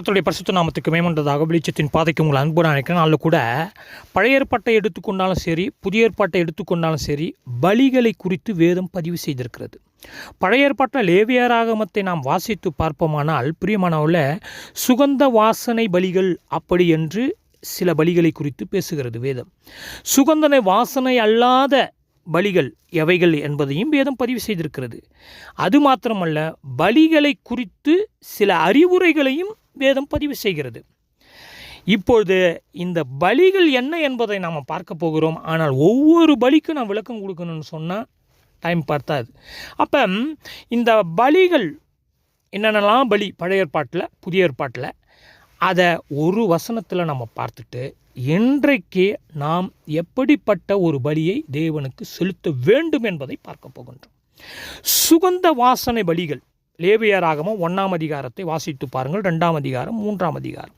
கத்தருடைய பரிசுத்த நாமத்துக்கு மேம்பட்டதாக வெளிச்சத்தின் பாதைக்கு உங்களை அன்பு நான் நினைக்கிறேன் அதில் கூட பழைய ஏற்பாட்டை எடுத்துக்கொண்டாலும் சரி புதிய ஏற்பாட்டை எடுத்துக்கொண்டாலும் சரி பலிகளை குறித்து வேதம் பதிவு செய்திருக்கிறது. பழைய ஏற்பாட்டில் லேவியராகமத்தை நாம் வாசித்து பார்ப்போமானால் பிரியமானவில் சுகந்த வாசனை பலிகள் அப்படி என்று சில பலிகளை குறித்து பேசுகிறது வேதம். சுகந்தனை வாசனை அல்லாத பலிகள் எவைகள் என்பதையும் வேதம் பதிவு செய்திருக்கிறது. அது மாத்திரமல்ல பலிகளை குறித்து சில அறிவுரைகளையும் வேதம் பதிவு செய்கிறது. இப்பொழுது இந்த பலிகள் என்ன என்பதை நாம் பார்க்க போகிறோம். ஆனால் ஒவ்வொரு பலிக்கும் நான் விளக்கம் கொடுக்கணும்னு சொன்னால் டைம் பார்த்தாது. அப்போ இந்த பலிகள் என்னென்னலாம் பலி? பழைய ஏற்பாட்டில் புதிய ஏற்பாட்டில்? அதை ஒரு வசனத்தில் நம்ம பார்த்துட்டு இன்றைக்கு நாம் எப்படிப்பட்ட ஒரு பலியை தேவனுக்கு செலுத்த வேண்டும் என்பதை பார்க்க போகின்றோம். சுகந்த வாசனை பலிகள். லேவியராகமும் ஒன்றாம் அதிகாரத்தை வாசித்து பாருங்கள். ரெண்டாம் அதிகாரம் மூன்றாம் அதிகாரம்.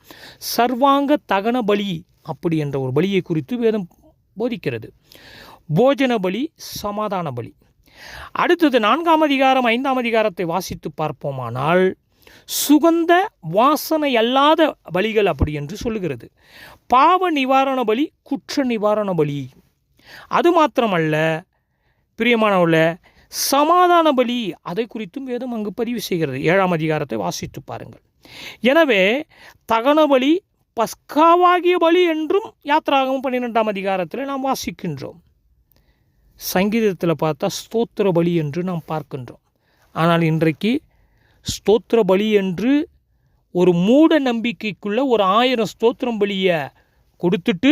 சர்வாங்க தகன பலி அப்படி என்ற ஒரு பலியை குறித்து வேதம் போதிக்கிறது. போஜன பலி சமாதான பலி. அடுத்தது நான்காம் அதிகாரம் ஐந்தாம் அதிகாரத்தை வாசித்து பார்ப்போமானால் சுகந்த வாசனை அல்லாத பலிகள் அப்படி என்று சொல்லுகிறது. பாவ நிவாரண பலி குற்ற நிவாரண பலி. அது மாத்திரமல்ல பிரியமானவுள்ள சமாதான பலி அதை குறித்தும் வேதம் அங்கு பதிவு செய்கிறது. ஏழாம் அதிகாரத்தை வாசித்து பாருங்கள். எனவே தகன பலி பஸ்காவாகிய பலி என்றும் யாத்திராகவும் பன்னிரெண்டாம் அதிகாரத்தில் நாம் வாசிக்கின்றோம். சங்கீதத்தில் பார்த்தா ஸ்தோத்திர பலி என்று நாம் பார்க்கின்றோம். ஆனால் இன்றைக்கு ஸ்தோத்திர பலி என்று ஒரு மூட நம்பிக்கைக்குள்ள ஒரு ஆயிரம் ஸ்தோத்திரம் பலியை கொடுத்துட்டு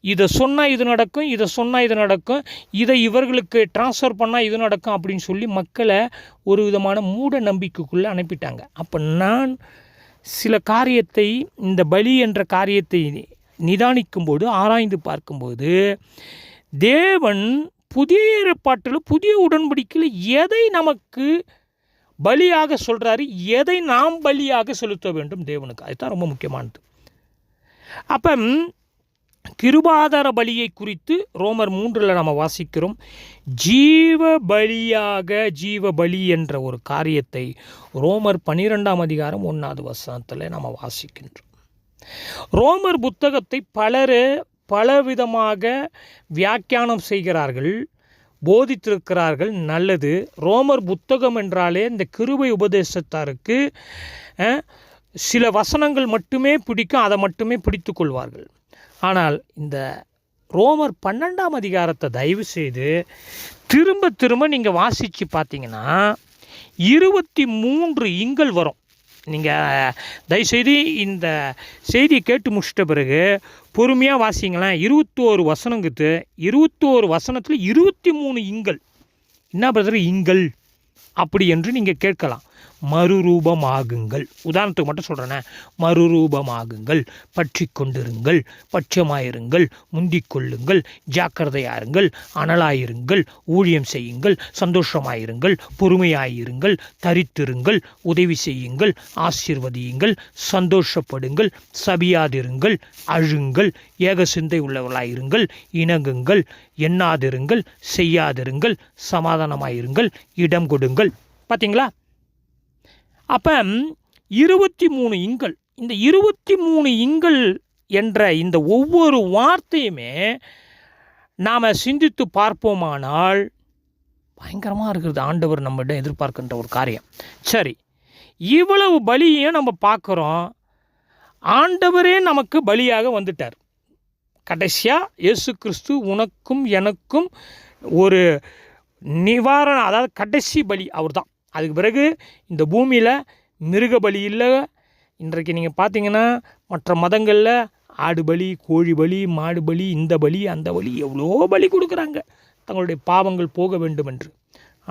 இதை சொன்னால் இது நடக்கும் இதை சொன்னால் இது நடக்கும் இதை இவர்களுக்கு ட்ரான்ஸ்ஃபர் பண்ணால் இது நடக்கும் அப்படின்னு சொல்லி மக்களை ஒரு விதமான மூட நம்பிக்கைக்குள்ளே அனுப்பிட்டாங்க. அப்போ நான் சில காரியத்தை இந்த பலி என்ற காரியத்தை நிதானிக்கும்போது ஆராய்ந்து பார்க்கும்போது தேவன் புதிய ஏற்பாட்டில் புதிய உடன்படிக்கையில் எதை நமக்கு பலியாக சொல்கிறாரு எதை நாம் பலியாக செலுத்த வேண்டும் தேவனுக்கு. அதுதான் ரொம்ப முக்கியமானது. அப்போ கிருபாதார பலியை குறித்து ரோமர் மூன்றில் நம்ம வாசிக்கிறோம். ஜீவ பலியாக ஜீவ பலி என்ற ஒரு காரியத்தை ரோமர் பன்னிரெண்டாம் அதிகாரம் ஒன்றாவது வசனத்தில் நம்ம வாசிக்கின்றோம். ரோமர் புத்தகத்தை பலர் பலவிதமாக வியாக்கியானம் செய்கிறார்கள் போதித்திருக்கிறார்கள். நல்லது ரோமர் புத்தகம் என்றாலே இந்த கிருபை உபதேசத்தாருக்கு சில வசனங்கள் மட்டுமே பிடிக்கும் அதை மட்டுமே பிடித்து கொள்வார்கள். ஆனால் இந்த ரோமர் பன்னெண்டாம் அதிகாரத்தை தயவு செய்து திரும்ப திரும்ப நீங்கள் வாசித்து பார்த்தீங்கன்னா இருபத்தி மூன்று இங்கள் வரும். நீங்கள் தயவுசெய்து இந்த செய்தியை கேட்டு முடிச்சிட்ட பிறகு பொறுமையாக வாசிங்களேன். இருபத்தோரு வசனங்குத்து இருபத்தோரு வசனத்தில் இருபத்தி மூணு இங்கள். என்ன பிரதர்? இங்கள். அப்படி என்று நீங்கள் கேட்கலாம். மறுரூபமாகுங்கள். உதாரணத்துக்கு மட்டும் சொல்கிறேனே மறுரூபமாகுங்கள். பற்றி கொண்டிருங்கள் பட்சமாயிருங்கள். முந்திக் கொள்ளுங்கள் ஜாக்கிரதையாருங்கள் அனலாயிருங்கள். ஊழியம் செய்யுங்கள். சந்தோஷமாயிருங்கள். பொறுமையாயிருங்கள். தரித்திருங்கள். உதவி செய்யுங்கள். ஆசீர்வதியுங்கள். சந்தோஷப்படுங்கள். சபியாதிருங்கள். அழுங்கள். ஏக சிந்தை உள்ளவர்களாயிருங்கள். இணங்குங்கள். எண்ணாதிருங்கள். செய்யாதிருங்கள். சமாதானமாயிருங்கள். இடம் கொடுங்கள். பார்த்தீங்களா அப்போ இருபத்தி மூணு இங்கள். இந்த இருபத்தி மூணு இங்கள் என்ற இந்த ஒவ்வொரு வார்த்தையுமே நாம் சிந்தித்து பார்ப்போமானால் பயங்கரமாக இருக்கிறது ஆண்டவர் நம்மகிட்ட எதிர்பார்க்கின்ற ஒரு காரியம். சரி இவ்வளவு பலியையும் நம்ம பார்க்குறோம். ஆண்டவரே நமக்கு பலியாக வந்துட்டார். கடைசியாக இயேசு கிறிஸ்து உனக்கும் எனக்கும் ஒரு நிவாரணம் அதாவது கடைசி பலி அவர் தான் அதுக்கு பிறகு இந்த பூமியில் மிருக பலி இல்லை. இன்றைக்கு நீங்கள் பார்த்தீங்கன்னா மற்ற மதங்களில் ஆடு பலி கோழி பலி மாடு பலி இந்த பலி அந்த பலி எவ்வளோ பலி கொடுக்குறாங்க. தங்களுடைய பாவங்கள் போக வேண்டும் என்று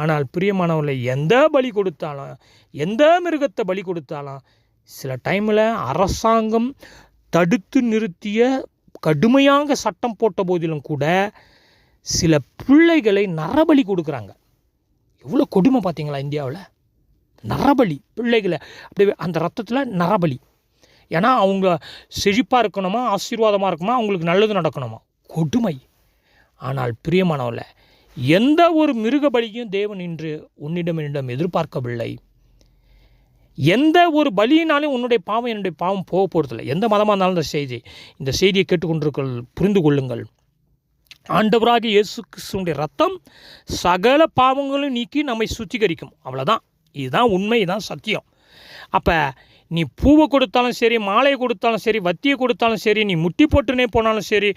ஆனால் பிரியமானவர்களை எந்த பலி கொடுத்தாலும் எந்த மிருகத்தை பலி கொடுத்தாலும் சில டைமில் அரசாங்கம் தடுத்து நிறுத்திய கடுமையாக சட்டம் போட்ட போதிலும் கூட சில பிள்ளைகளை நரபலி கொடுக்குறாங்க. எவ்வளோ கொடுமை பார்த்தீங்களா இந்தியாவில்? நரபலி பிள்ளைகளை அப்படியே அந்த ரத்தத்தில் நரபலி. ஏன்னா அவங்க செழிப்பாக இருக்கணுமா ஆசீர்வாதமாக இருக்கணுமா அவங்களுக்கு நல்லது நடக்கணுமா? கொடுமை. ஆனால் பிரியமானவில் எந்த ஒரு மிருக பலியும் தேவன் இன்று உன்னிடம் என்னிடம் எதிர்பார்க்கவில்லை. எந்த ஒரு பலியினாலும் உன்னுடைய பாவம் என்னுடைய பாவம் போக போகிறதில்ல எந்த மதமாக இருந்தாலும் இந்த செய்தி இந்த செய்தியை கேட்டுக்கொண்டிருக்கள் புரிந்து கொள்ளுங்கள். ஆண்டவராக இயேசு கிறிஸ்துவனுடைய ரத்தம் சகல பாவங்களும் நீக்கி நம்மை சுத்திகரிக்கும். அவ்வளோதான் இதுதான் உண்மை இதுதான் சத்தியம். அப்போ நீ பூவை கொடுத்தாலும் சரி மாலையை கொடுத்தாலும் சரி வத்தியை கொடுத்தாலும் சரி நீ முட்டி போட்டுனே போனாலும் சரி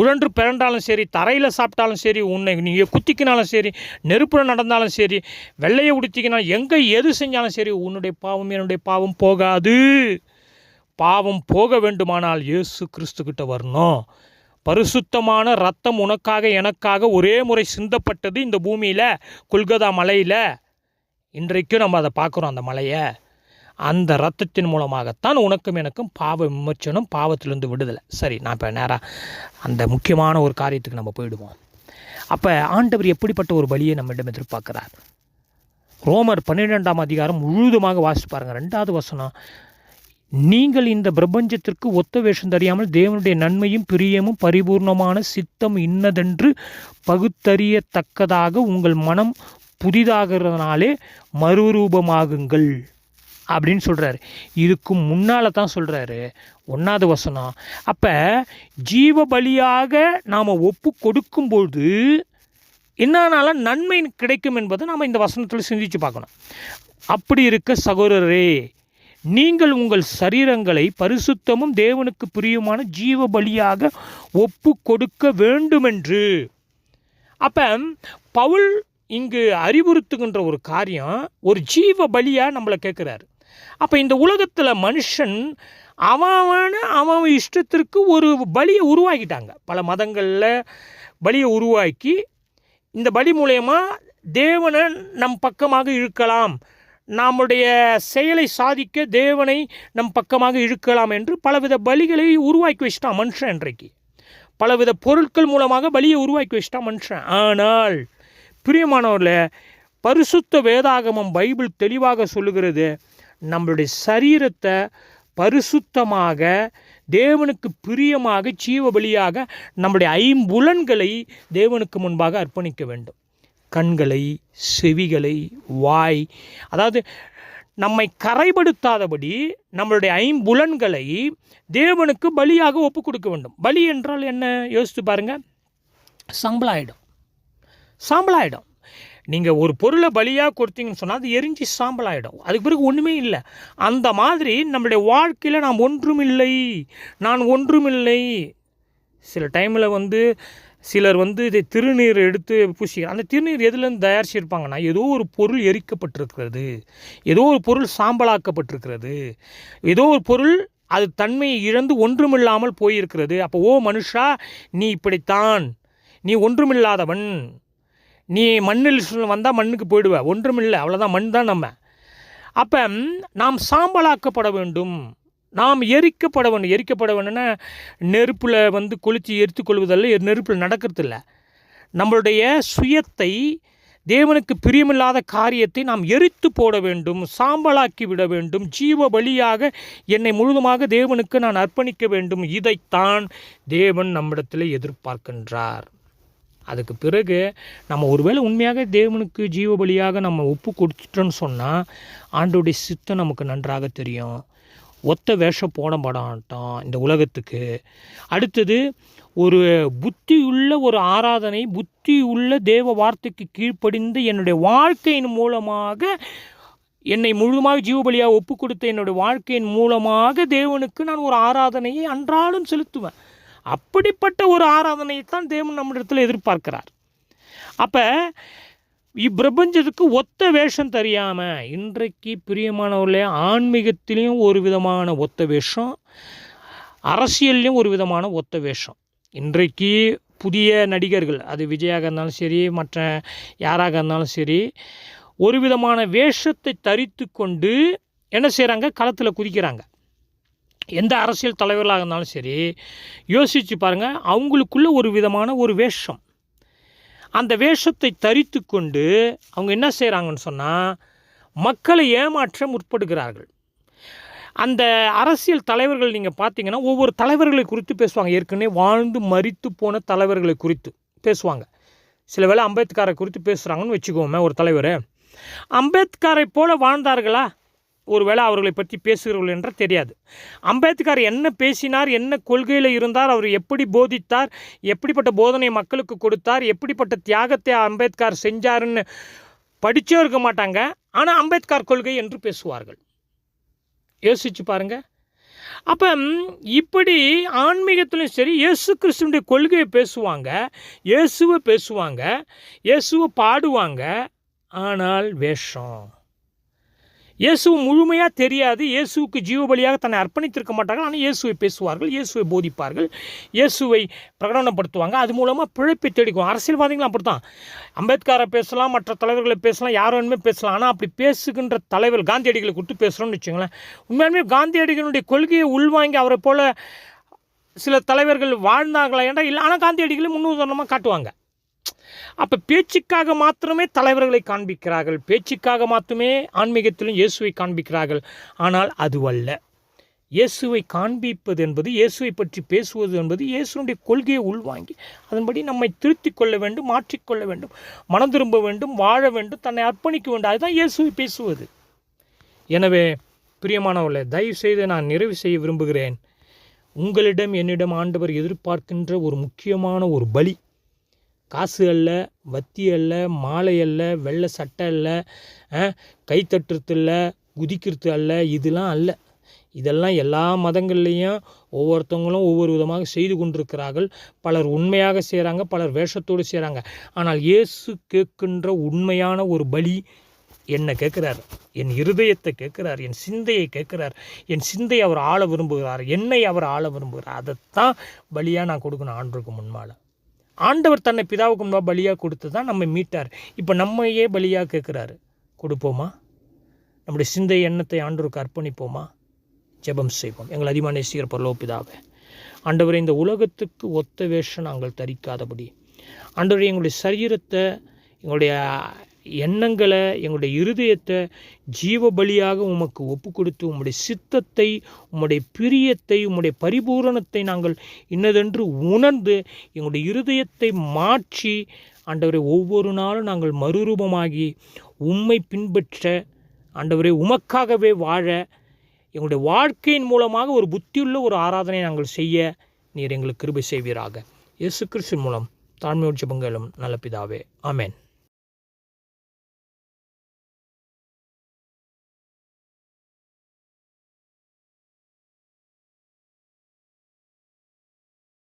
உழன்று பிறண்டாலும் சரி தரையில் சாப்பிட்டாலும் சரி உன்னை நீ குத்திக்கினாலும் சரி நெருப்பில் நடந்தாலும் சரி வெள்ளையை உடுத்திக்கினாலும் எங்கே எது செஞ்சாலும் சரி உன்னுடைய பாவம் என்னுடைய பாவம் போகாது. பாவம் போக வேண்டுமானால் இயேசு கிறிஸ்துக்கிட்ட வரணும். பரிசுத்தமான ரத்தம் உனக்காக எனக்காக ஒரே முறை சிந்தப்பட்டது இந்த பூமியில் கொல்கதா மலையில். இன்றைக்கும் நம்ம அதை பார்க்குறோம் அந்த மலையை. அந்த ரத்தத்தின் மூலமாகத்தான் உனக்கும் எனக்கும் பாவ விமர்சனம் பாவத்திலிருந்து விடுதலை. சரி நான் இப்போ நேராக அந்த முக்கியமான ஒரு காரியத்துக்கு நம்ம போயிடுவோம். அப்போ ஆண்டவர் எப்படிப்பட்ட ஒரு பலியை நம்மிடம் எதிர்பார்க்கிறார்? ரோமர் பன்னிரெண்டாம் அதிகாரம் முழுதுமாக வாசித்து பாருங்கள் ரெண்டாவது வசனம். நீங்கள் இந்த பிரபஞ்சத்திற்கு ஒத்த வேஷம் தெரியாமல் தேவனுடைய நன்மையும் பிரியமும் பரிபூர்ணமான சித்தம் இன்னதென்று பகுத்தறியத்தக்கதாக உங்கள் மனம் புதிதாகிறதுனாலே மறுரூபமாகுங்கள் அப்படின்னு சொல்கிறாரு இதுக்கு முன்னால் தான் சொல்கிறாரு ஒன்றாவது வசனம். அப்போ ஜீவ பலியாக நாம் ஒப்பு கொடுக்கும்போது என்னானால நன்மை கிடைக்கும் என்பதை நாம் இந்த வசனத்தில் சிந்திச்சு பார்க்கணும். அப்படி இருக்க சகோதரரே நீங்கள் உங்கள் சரீரங்களை பரிசுத்தமும் தேவனுக்கு பிரியமான ஜீவ பலியாக ஒப்பு கொடுக்க வேண்டுமென்று. அப்போ பவுல் இங்கு அறிவுறுத்துகின்ற ஒரு காரியம் ஒரு ஜீவ பலியாக நம்மளை கேட்குறாரு. அப்போ இந்த உலகத்தில் மனுஷன் அவன் அவன் இஷ்டத்திற்கு ஒரு பலியை உருவாக்கிட்டாங்க. பல மதங்களில் பலியை உருவாக்கி இந்த பலி மூலயமா தேவனை நம் பக்கமாக இழுக்கலாம். நம்முடைய செயலை சாதிக்க தேவனை நம் பக்கமாக இழுக்கலாம் என்று பலவித பலிகளை உருவாக்கி வச்சிட்டான் மனுஷன் இன்றைக்கு பலவித பொருட்கள் மூலமாக பலியை உருவாக்கி வச்சிட்டான் மனுஷன். ஆனால் பிரியமானவரில் பரிசுத்த வேதாகமம் பைபிள் தெளிவாக சொல்லுகிறது நம்மளுடைய சரீரத்தை பரிசுத்தமாக தேவனுக்கு பிரியமாக ஜீவ பலியாக நம்முடைய ஐம்புலன்களை தேவனுக்கு முன்பாக அர்ப்பணிக்க வேண்டும். கண்களை செவிகளை வாய் அதாவது நம்மை கரைப்படுத்தாதபடி நம்மளுடைய ஐம்புலன்களை தேவனுக்கு பலியாக ஒப்பு கொடுக்க வேண்டும். பலி என்றால் என்ன? யோசித்து பாருங்கள் சாம்பலாயிடும். சாம்பலாயிடும். நீங்கள் ஒரு பொருளை பலியாக கொடுத்தீங்கன்னு சொன்னால் அது எரிஞ்சு சாம்பலாயிடும். அதுக்கு பிறகு ஒன்றுமே இல்லை. அந்த மாதிரி நம்மளுடைய வாழ்க்கையில் நாம் ஒன்றுமில்லை. நான் ஒன்றுமில்லை. சில டைமில் வந்து சிலர் வந்து இதை திருநீர் எடுத்து பூசி அந்த திருநீர் எதுலேருந்து தயாரிச்சிருப்பாங்கன்னா ஏதோ ஒரு பொருள் எரிக்கப்பட்டிருக்கிறது ஏதோ ஒரு பொருள் சாம்பலாக்கப்பட்டிருக்கிறது ஏதோ ஒரு பொருள் அது தன்மையை இழந்து ஒன்றுமில்லாமல் போயிருக்கிறது. அப்போ ஓ மனுஷா நீ இப்படித்தான் நீ ஒன்றுமில்லாதவன் நீ மண்ணில் வந்தால் மண்ணுக்கு போயிடுவ ஒன்றுமில்லை அவ்வளோதான் மண் தான் நம்ம. அப்போ நாம் சாம்பலாக்கப்பட வேண்டும். நாம் எரிக்கப்பட வேண்டும் எரிக்கப்பட வேணும்னா நெருப்பில் வந்து கொளுத்தி எரித்து கொள்வதல்ல நெருப்பில் நடக்கிறதில்ல. நம்மளுடைய சுயத்தை தேவனுக்கு பிரியமில்லாத காரியத்தை நாம் எரித்து போட வேண்டும் சாம்பலாக்கி விட வேண்டும் ஜீவ பலியாக என்னை முழுதுமாக தேவனுக்கு நான் அர்ப்பணிக்க வேண்டும். இதைத்தான் தேவன் நம்மிடத்தில் எதிர்பார்க்கின்றார். அதுக்கு பிறகு நம்ம ஒருவேளை உண்மையாக தேவனுக்கு ஜீவ பலியாக நம்ம ஒப்பு கொடுத்துட்டோன்னு சொன்னால் ஆண்டோடைய சித்தம் நமக்கு நன்றாக தெரியும். ஒத்த வேஷம் போட மாட்டான் இந்த உலகத்துக்கு. அடுத்தது ஒரு புத்தியுள்ள ஒரு ஆராதனை புத்தி உள்ள தேவ வார்த்தைக்கு கீழ்ப்படிந்து என்னுடைய வாழ்க்கையின் மூலமாக என்னை முழுமாக ஜீவபலியாக ஒப்பு கொடுத்த என்னுடைய வாழ்க்கையின் மூலமாக தேவனுக்கு நான் ஒரு ஆராதனையை அன்றாடம் செலுத்துவேன். அப்படிப்பட்ட ஒரு ஆராதனையை தான் தேவன் நம்மிடத்தில் எதிர்பார்க்கிறார். அப்போ இப்பிரபஞ்சத்துக்கு ஒத்த வேஷம் தெரியாமல் இன்றைக்கு பிரியமானவர்களே ஆன்மீகத்திலையும் ஒரு விதமான ஒத்த வேஷம் அரசியல்லையும் ஒரு விதமான ஒத்த வேஷம். இன்றைக்கு புதிய நடிகர்கள் அது விஜயாக இருந்தாலும் சரி மற்ற யாராக இருந்தாலும் சரி ஒரு விதமான வேஷத்தை தரித்து கொண்டு என்ன செய்கிறாங்க களத்தில் குதிக்கிறாங்க. எந்த அரசியல் தலைவர்களாக இருந்தாலும் சரி யோசித்து பாருங்கள் அவங்களுக்குள்ள ஒரு விதமான ஒரு வேஷம். அந்த வேஷத்தை தரித்து கொண்டு அவங்க என்ன செய்கிறாங்கன்னு சொன்னால் மக்களை ஏமாற்ற முற்படுகிறார்கள். அந்த அரசியல் தலைவர்கள் நீங்கள் பார்த்தீங்கன்னா ஒவ்வொரு தலைவர்களை குறித்து பேசுவாங்க. ஏற்கனவே வாழ்ந்து மறித்து போன தலைவர்களை குறித்து பேசுவாங்க. சில வேளை அம்பேத்கரை குறித்து பேசுகிறாங்கன்னு வச்சுக்கோமே ஒரு தலைவர். அம்பேத்கரை போல வாழ்ந்தார்களா? ஒருவேளை அவர்களை பற்றி பேசுகிறவர்கள் என்று தெரியாது. அம்பேத்கர் என்ன பேசினார் என்ன கொள்கையில் இருந்தார் அவர் எப்படி போதித்தார் எப்படிப்பட்ட போதனை மக்களுக்கு கொடுத்தார் எப்படிப்பட்ட தியாகத்தை அம்பேத்கர் செஞ்சாருன்னு படித்தே இருக்க மாட்டாங்க. ஆனால் அம்பேத்கர் கொள்கை என்று பேசுவார்கள். யோசிச்சு பாருங்கள் அப்போ இப்படி ஆன்மீகத்திலும் சரி இயேசு கிறிஸ்துவனுடைய கொள்கையை பேசுவாங்க இயேசுவை பேசுவாங்க இயேசுவை பாடுவாங்க ஆனால் வேஷம். இயேசு முழுமையாக தெரியாது. இயேசுவுக்கு ஜீவபலியாக தன்னை அர்ப்பணித்திருக்க மாட்டார்கள். ஆனால் இயேசுவை பேசுவார்கள் இயேசுவை போதிப்பார்கள் இயேசுவை பிரகடனப்படுத்துவாங்க. அது மூலமாக பிழைப்பை தேடிக்கும் அரசியல்வாதிகளும் அப்படி தான் அம்பேத்கரை பேசலாம் மற்ற தலைவர்களை பேசலாம் யார் வேணுமே பேசலாம். ஆனால் அப்படி பேசுகின்ற தலைவர் காந்தியடிகளை கொடுத்து பேசுகிறோம்னு வச்சுங்களேன் உண்மையாலுமே காந்தியடிகளுடைய கொள்கையை உள்வாங்கி அவரை போல் சில தலைவர்கள் வாழ்ந்தாங்களா என்றால் இல்லை. ஆனால் காந்தியடிகளை முன்னுதாரணமாக காட்டுவாங்க. அப்போ பேச்சுக்காக மாத்திரமே தலைவர்களை காண்பிக்கிறார்கள். பேச்சுக்காக மாத்திரமே ஆன்மீகத்திலும் இயேசுவை காண்பிக்கிறார்கள். ஆனால் அதுவல்ல இயேசுவை காண்பிப்பது என்பது இயேசுவை பற்றி பேசுவது என்பது இயேசுனுடைய கொள்கையை உள்வாங்கி அதன்படி நம்மை திருத்திக் கொள்ள வேண்டும் மாற்றிக்கொள்ள வேண்டும் மனம் திரும்ப வேண்டும் வாழ வேண்டும் தன்னை அர்ப்பணிக்க வேண்டும். அதுதான் இயேசுவை பேசுவது. எனவே பிரியமானவர்களே தயவு செய்து நான் நிறைவு செய்ய விரும்புகிறேன். உங்களிடம் என்னிடம் ஆண்டவர் எதிர்பார்க்கின்ற ஒரு முக்கியமான ஒரு பலி காசு அல்ல வத்தி அல்ல மாலை அல்ல வெள்ளை சட்டை அல்ல கை தட்டுறது இல்லை குதிக்கிறது அல்ல இதெல்லாம் அல்ல. இதெல்லாம் எல்லா மதங்கள்லேயும் ஒவ்வொருத்தவங்களும் ஒவ்வொரு விதமாக செய்து கொண்டிருக்கிறார்கள். பலர் உண்மையாக செய்கிறாங்க பலர் வேஷத்தோடு செய்கிறாங்க. ஆனால் இயேசு கேட்கின்ற உண்மையான ஒரு பலி என்னை கேட்குறார்? என் இருதயத்தை கேட்குறார் என் சிந்தையை கேட்குறார். என் சிந்தையை அவர் ஆள விரும்புகிறார் என்னை அவர் ஆள விரும்புகிறார். அதைத்தான் பலியாக நான் கொடுக்கணும் ஆண்டுக்கு முன்மால் ஆண்டவர் தன்னை பிதாவுக்கு முன்பாக பலியாக கொடுத்து தான் நம்மை மீட்டார். இப்போ நம்மையே பலியாக கேட்குறாரு. கொடுப்போமா? நம்முடைய சிந்தை எண்ணத்தை ஆண்டவருக்கு அர்ப்பணிப்போமா? ஜெபம் செய்வோம். எங்கள் அதிகமான நேசிக்கிற பரலோ பிதாவே ஆண்டவரை இந்த உலகத்துக்கு ஒத்த வேஷம் நாங்கள் தரிக்காதபடி ஆண்டவரை எங்களுடைய சரீரத்தை எங்களுடைய எண்ணங்களை எங்களுடைய இருதயத்தை ஜீவ பலியாக உமக்கு ஒப்பு கொடுத்து உம்முடைய சித்தத்தை உம்முடைய பிரியத்தை உம்முடைய பரிபூரணத்தை நாங்கள் இன்னதென்று உணர்ந்து எங்களுடைய இருதயத்தை மாற்றி ஆண்டவரை ஒவ்வொரு நாளும் நாங்கள் மறுரூபமாகி உம்மை பின்பற்ற ஆண்டவரை உமக்காகவே வாழ எங்களுடைய வாழ்க்கையின் மூலமாக ஒரு புத்தியுள்ள ஒரு ஆராதனை நாங்கள் செய்ய நீர் எங்களுக்கு கிருபை செய்வீராக. இயேசு கிறிஸ்து மூலம் தாழ்மையோடு ஜெபங்களும் நல்ல பிதாவே. ஆமேன்.